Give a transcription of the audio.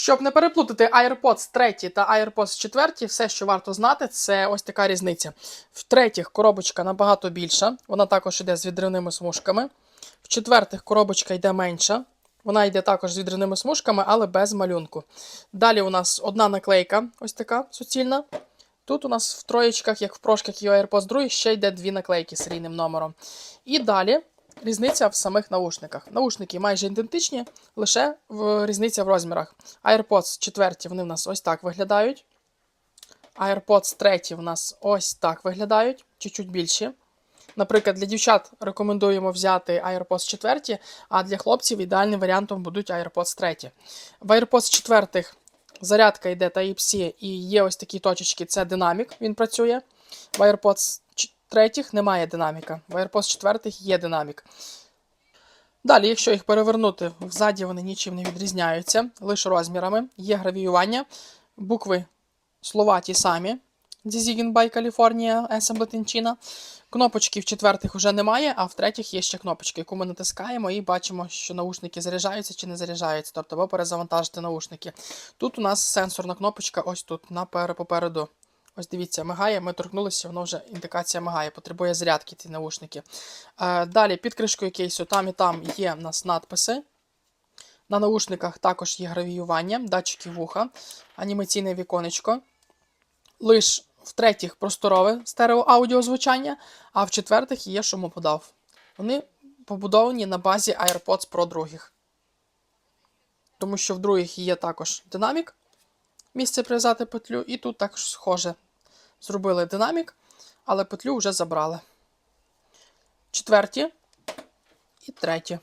Щоб не переплутати AirPods 3 та AirPods 4, все, що варто знати, це ось така різниця. В третіх коробочка набагато більша, вона також йде з відривними смужками. В четвертих коробочка йде менша. Вона йде також з відривними смужками, але без малюнку. Далі у нас одна наклейка, ось така суцільна. Тут у нас в троєчках, як в прошках і AirPods 2, ще йде дві наклейки з серійним номером. І далі різниця в самих наушниках. Наушники майже ідентичні, лише в, різниця в розмірах. AirPods 4 вони в нас ось так виглядають. AirPods 3 в нас ось так виглядають, чуть-чуть більші. Наприклад, для дівчат рекомендуємо взяти AirPods 4, а для хлопців ідеальним варіантом будуть AirPods 3. В AirPods 4 зарядка йде Type-C і є ось такі точечки, це динамік, він працює. В AirPods 3 немає динаміка, в AirPods 4 є динамік. Далі, якщо їх перевернути, взаді вони нічим не відрізняються, лише розмірами, є гравіювання, букви слова ті самі. By California Assembled. Кнопочки в четвертих вже немає, а в третіх є ще кнопочки, яку ми натискаємо і бачимо, що наушники заряджаються чи не заряджаються, тобто або перезавантажити наушники. Тут у нас сенсорна кнопочка, ось тут, напер- попереду. Ось дивіться, мигає, ми торкнулися, воно вже індикація мигає, потребує зарядки ці наушники. Е, далі під кришкою кейсу там і там є в нас надписи. На наушниках також є гравіювання, датчики вуха, анімаційне віконечко. Лиш в третіх просторове стереоаудіозвучання, а в четвертих є шумоподав. Вони побудовані на базі AirPods Pro других. Тому що в других є також динамік, місце прив'язати петлю, і тут також схоже. Зробили динамік, але петлю вже забрали. Четверті і треті.